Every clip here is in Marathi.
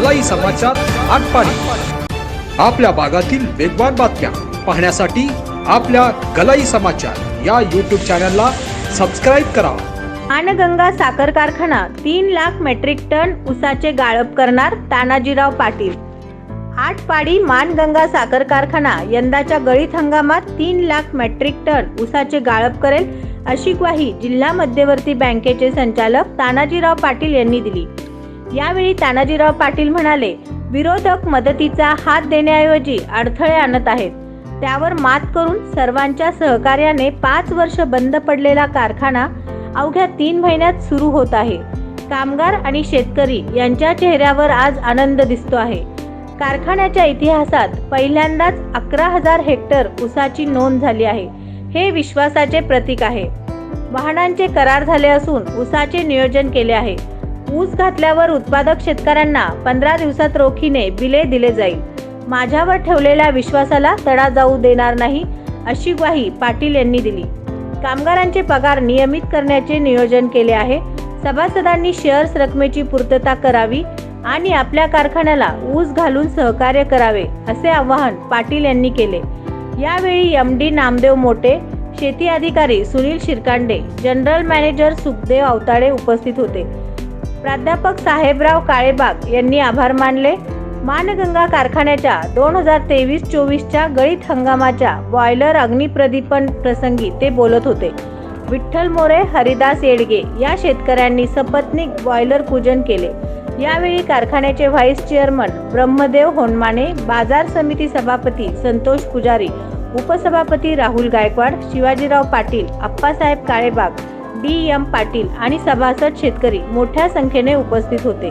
गलाई समाचार आटपाडी. आपल्या भागातील वेगवान बातम्या पाहण्यासाठी आपल्या गलाई समाचार या यूट्यूब चॅनलला सबस्क्राईब करा. आणगंगा साखर कारखाना तीन लाख मेट्रिक टन उसाचे गाळप करणार तानाजीराव पाटील. आटपाडी मानगंगा साखर कारखाना यंदाच्या गळीत हंगामात तीन लाख मेट्रिक टन उसाचे गाळप करेल अशी ग्वाही जिल्हा मध्यवर्ती बँकेचे संचालक तानाजीराव पाटील यांनी दिली. यावेळी तानाजीराव पाटील म्हणाले विरोधक मदतीचा हात देण्याऐवजी अडथळे आणत आहेत. त्यावर मात करून सर्वांच्या सहकार्याने पाच वर्ष बंद पडलेला कारखाना अवघ्या तीन महिन्यात सुरू होत आहे. कामगार आणि शेतकरी यांच्या चेहऱ्यावर आज आनंद दिसतो आहे. कारखान्याच्या इतिहासात पहिल्यांदाच अकरा हजार हेक्टर ऊसाची नोंद झाली आहे. हे विश्वासाचे प्रतीक आहे. वाहनांचे करार झाले असून ऊसाचे नियोजन केले आहे. ऊस घातल्यावर उत्पादक शेतकऱ्यांना पंधरा दिवसात रोखीने बिले दिले जाईल. माझ्यावर ठेवलेल्या विश्वासाला तडा जाऊ देणार नाही अशी ग्वाही पाटील यांनी दिली. कामगारांचे पगार नियमित करण्याचे नियोजन केले आहे. सभासदांनी शेअर्स रकमेची पूर्तता करावी आणि आपल्या कारखान्याला ऊस घालून सहकार्य करावे असे आवाहन पाटील यांनी केले. यावेळी एम डी नामदेव मोटे शेती अधिकारी सुनील शिरकांडे जनरल मॅनेजर सुखदेव अवताडे उपस्थित होते. प्राध्यापक साहेबराव काळेबाग यांनी आभार मानले. मानगंगा कारखान्याच्या दोन हजार तेवीस चोवीसच्या गळीत हंगामाच्या बॉयलर अग्निप्रदीपन प्रसंगी ते बोलत होते. विठ्ठल मोरे हरिदास येडगे या शेतकऱ्यांनी सपत्नीक बॉयलर पूजन केले. यावेळी कारखान्याचे व्हाईस चेअरमन ब्रह्मदेव होनमाने बाजार समिती सभापती संतोष पुजारी उपसभापती राहुल गायकवाड शिवाजीराव पाटील अप्पासाहेब काळेबाग डी एम पाटील आणि सभासद शेतकरी मोठ्या संख्येने उपस्थित होते.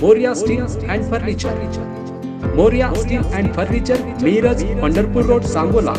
Morya steel and furniture Morya steel and furniture Miraj Pandharpur road Sangola